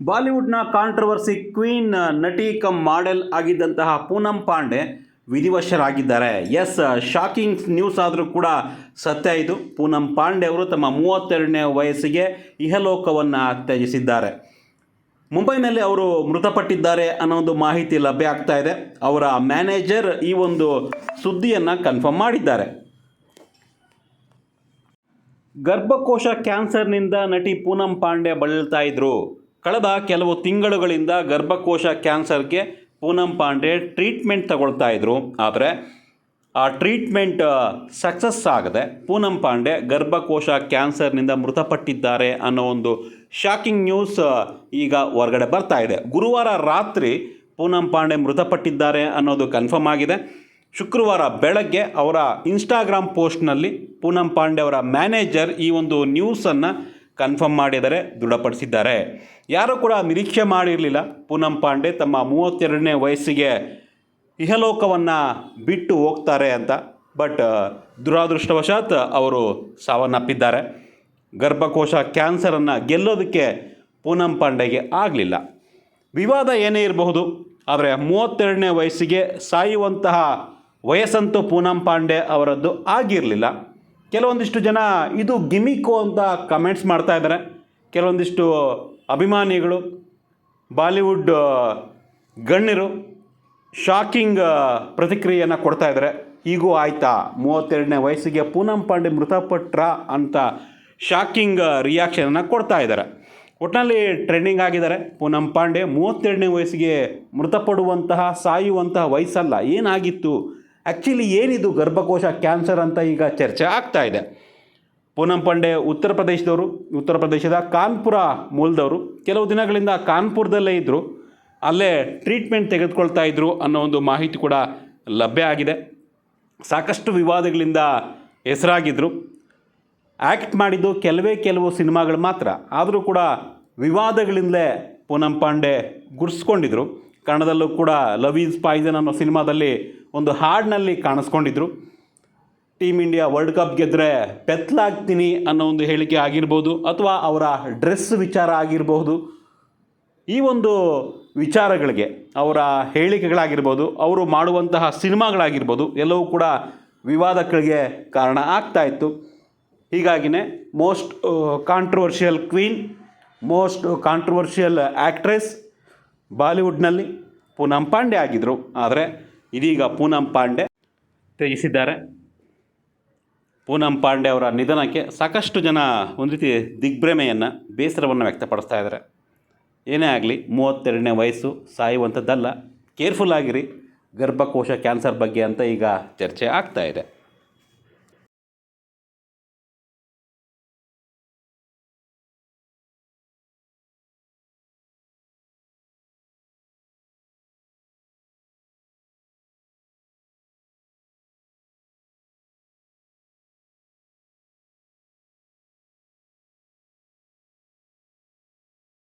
ಬಾಲಿವುಡ್ನ controversy queen ನಟಿ come model ಆಗಿದ್ದಂತಹ ಪೂನಂ ಪಾಂಡೆ ವಿಧಿವಶರಾಗಿದ್ದಾರೆ. ಎಸ್ ಶಾಕಿಂಗ್ ನ್ಯೂಸ್ ಆದರೂ ಕೂಡ ಸತ್ಯ ಇದು. ಪೂನಂ ಪಾಂಡೆ ಅವರು ತಮ್ಮ ಮೂವತ್ತೆರಡನೇ ವಯಸ್ಸಿಗೆ ಇಹಲೋಕವನ್ನು ತ್ಯಜಿಸಿದ್ದಾರೆ. ಮುಂಬೈನಲ್ಲಿ ಅವರು ಮೃತಪಟ್ಟಿದ್ದಾರೆ ಅನ್ನೋ ಒಂದು ಮಾಹಿತಿ ಲಭ್ಯ ಆಗ್ತಾ ಇದೆ. ಅವರ ಮ್ಯಾನೇಜರ್ ಈ ಒಂದು ಸುದ್ದಿಯನ್ನು ಕನ್ಫರ್ಮ್ ಮಾಡಿದ್ದಾರೆ. ಗರ್ಭಕೋಶ ಕ್ಯಾನ್ಸರ್ನಿಂದ ನಟಿ ಪೂನಂ ಪಾಂಡೆ ಬಳಲ್ತಾ ಇದ್ರು. ಕಳೆದ ಕೆಲವು ತಿಂಗಳುಗಳಿಂದ ಗರ್ಭಕೋಶ ಕ್ಯಾನ್ಸರ್ಗೆ ಪೂನಂ ಪಾಂಡೆ ಟ್ರೀಟ್ಮೆಂಟ್ ತಗೊಳ್ತಾ ಇದ್ರು. ಆದರೆ ಆ ಟ್ರೀಟ್ಮೆಂಟ್ ಸಕ್ಸಸ್ ಆಗದೆ ಪೂನಂ ಪಾಂಡೆ ಗರ್ಭಕೋಶ ಕ್ಯಾನ್ಸರ್ನಿಂದ ಮೃತಪಟ್ಟಿದ್ದಾರೆ ಅನ್ನೋ ಒಂದು ಶಾಕಿಂಗ್ ನ್ಯೂಸ್ ಈಗ ಹೊರಗಡೆ ಬರ್ತಾ ಇದೆ. ಗುರುವಾರ ರಾತ್ರಿ ಪೂನಂ ಪಾಂಡೆ ಮೃತಪಟ್ಟಿದ್ದಾರೆ ಅನ್ನೋದು ಕನ್ಫರ್ಮ್ ಆಗಿದೆ. ಶುಕ್ರವಾರ ಬೆಳಗ್ಗೆ ಅವರ ಇನ್ಸ್ಟಾಗ್ರಾಮ್ ಪೋಸ್ಟ್ನಲ್ಲಿ ಪೂನಂ ಪಾಂಡೆ ಅವರ ಮ್ಯಾನೇಜರ್ ಈ ಒಂದು ನ್ಯೂಸನ್ನು ಕನ್ಫರ್ಮ್ ಮಾಡಿದರೆ ದೃಢಪಡಿಸಿದ್ದಾರೆ. ಯಾರೂ ಕೂಡ ನಿರೀಕ್ಷೆ ಮಾಡಿರಲಿಲ್ಲ. ಪೂನಂ ಪಾಂಡೆ ತಮ್ಮ ಮೂವತ್ತೆರಡನೇ ವಯಸ್ಸಿಗೆ ಇಹಲೋಕವನ್ನು ಬಿಟ್ಟು ಹೋಗ್ತಾರೆ ಅಂತ. ಬಟ್ ದುರಾದೃಷ್ಟವಶಾತ್ ಅವರು ಸಾವನ್ನಪ್ಪಿದ್ದಾರೆ. ಗರ್ಭಕೋಶ ಕ್ಯಾನ್ಸರನ್ನು ಗೆಲ್ಲೋದಕ್ಕೆ ಪೂನಂ ಪಾಂಡೆಗೆ ಆಗಲಿಲ್ಲ. ವಿವಾದ ಏನೇ ಇರಬಹುದು, ಆದರೆ ಮೂವತ್ತೆರಡನೇ ವಯಸ್ಸಿಗೆ ಸಾಯುವಂತಹ ವಯಸ್ಸಂತೂ ಪೂನಂ ಪಾಂಡೆ ಅವರದ್ದು ಆಗಿರಲಿಲ್ಲ. ಕೆಲವೊಂದಿಷ್ಟು ಜನ ಇದು ಗಿಮಿಕ್ಕು ಅಂತ ಕಮೆಂಟ್ಸ್ ಮಾಡ್ತಾ ಇದ್ದಾರೆ. ಕೆಲವೊಂದಿಷ್ಟು ಅಭಿಮಾನಿಗಳು, ಬಾಲಿವುಡ್ ಗಣ್ಯರು ಶಾಕಿಂಗ್ ಪ್ರತಿಕ್ರಿಯೆಯನ್ನು ಕೊಡ್ತಾ ಇದ್ದಾರೆ. ಈಗೂ ಆಯ್ತಾ, ಮೂವತ್ತೆರಡನೇ ವಯಸ್ಸಿಗೆ ಪೂನಂ ಪಾಂಡೆ ಮೃತಪಟ್ರ ಅಂತ ಶಾಕಿಂಗ್ ರಿಯಾಕ್ಷನನ್ನು ಕೊಡ್ತಾ ಇದ್ದಾರೆ. ಒಟ್ಟಿನಲ್ಲಿ ಟ್ರೆಂಡಿಂಗ್ ಆಗಿದ್ದಾರೆ. ಪೂನಂ ಪಾಂಡೆ ಮೂವತ್ತೆರಡನೇ ವಯಸ್ಸಿಗೆ ಮೃತಪಡುವಂತಹ, ಸಾಯುವಂತಹ ವಯಸ್ಸಲ್ಲ, ಏನಾಗಿತ್ತು? ಆ್ಯಕ್ಚುಲಿ ಏನಿದು ಗರ್ಭಕೋಶ ಕ್ಯಾನ್ಸರ್ ಅಂತ ಈಗ ಚರ್ಚೆ ಆಗ್ತಾ ಇದೆ. ಪೂನಂ ಪಾಂಡೆ ಉತ್ತರ ಪ್ರದೇಶದವರು, ಉತ್ತರ ಪ್ರದೇಶದ ಕಾನ್ಪುರ ಮೂಲದವರು ಕೆಲವು ದಿನಗಳಿಂದ ಕಾನ್ಪುರದಲ್ಲೇ ಇದ್ದರು ಅಲ್ಲೇ ಟ್ರೀಟ್ಮೆಂಟ್ ತೆಗೆದುಕೊಳ್ತಾ ಇದ್ದರು ಅನ್ನೋ ಒಂದು ಮಾಹಿತಿ ಕೂಡ ಲಭ್ಯ ಆಗಿದೆ. ಸಾಕಷ್ಟು ವಿವಾದಗಳಿಂದ ಹೆಸರಾಗಿದ್ದರು ಆ್ಯಕ್ಟ್ ಮಾಡಿದ್ದು ಕೆಲವೇ ಕೆಲವು ಸಿನಿಮಾಗಳು ಮಾತ್ರ. ಆದರೂ ಕೂಡ ವಿವಾದಗಳಿಂದಲೇ ಪೂನಂ ಪಾಂಡೆ ಗುರ್ಸ್ಕೊಂಡಿದ್ರು. ಕನ್ನಡದಲ್ಲೂ ಕೂಡ ಲವ್ ಈಸ್ ಪಾಯ್ಸನ್ ಅನ್ನೋ ಸಿನಿಮಾದಲ್ಲಿ ಒಂದು ಹಾಡಿನಲ್ಲಿ ಕಾಣಿಸ್ಕೊಂಡಿದ್ರು. ಟೀಮ್ ಇಂಡಿಯಾ ವರ್ಲ್ಡ್ ಕಪ್ ಗೆದ್ದರೆ ಪೆತ್ಲಾಗ್ತೀನಿ ಅನ್ನೋ ಒಂದು ಹೇಳಿಕೆ ಆಗಿರ್ಬೋದು ಅಥವಾ ಅವರ ಡ್ರೆಸ್ ವಿಚಾರ ಆಗಿರ್ಬೋದು. ಈ ಒಂದು ವಿಚಾರಗಳಿಗೆ, ಅವರ ಹೇಳಿಕೆಗಳಾಗಿರ್ಬೋದು, ಅವರು ಮಾಡುವಂತಹ ಸಿನಿಮಾಗಳಾಗಿರ್ಬೋದು, ಎಲ್ಲವೂ ಕೂಡ ವಿವಾದಗಳಿಗೆ ಕಾರಣ ಆಗ್ತಾ ಇತ್ತು. ಹೀಗಾಗಿನೇ most controversial queen most controversial actress ಬಾಲಿವುಡ್ನಲ್ಲಿ Poonam Pandey ಆಗಿದ್ದರು ಆದರೆ ಇದೀಗ ಪೂನಂ ಪಾಂಡೆ ತ್ಯಜಿಸಿದ್ದಾರೆ. ಪೂನಂ ಪಾಂಡೆ ಅವರ ನಿಧನಕ್ಕೆ ಸಾಕಷ್ಟು ಜನ ಒಂದು ರೀತಿ ದಿಗ್ಭ್ರಮೆಯನ್ನು, ಬೇಸರವನ್ನು ವ್ಯಕ್ತಪಡಿಸ್ತಾ ಇದ್ದಾರೆ. ಏನೇ ಆಗಲಿ, ಮೂವತ್ತೆರಡನೇ ವಯಸ್ಸು ಸಾಯುವಂಥದ್ದಲ್ಲ. ಕೇರ್ಫುಲ್ ಆಗಿರಿ. ಗರ್ಭಕೋಶ ಕ್ಯಾನ್ಸರ್ ಬಗ್ಗೆ ಅಂತ ಈಗ ಚರ್ಚೆ ಆಗ್ತಾ ಇದೆ.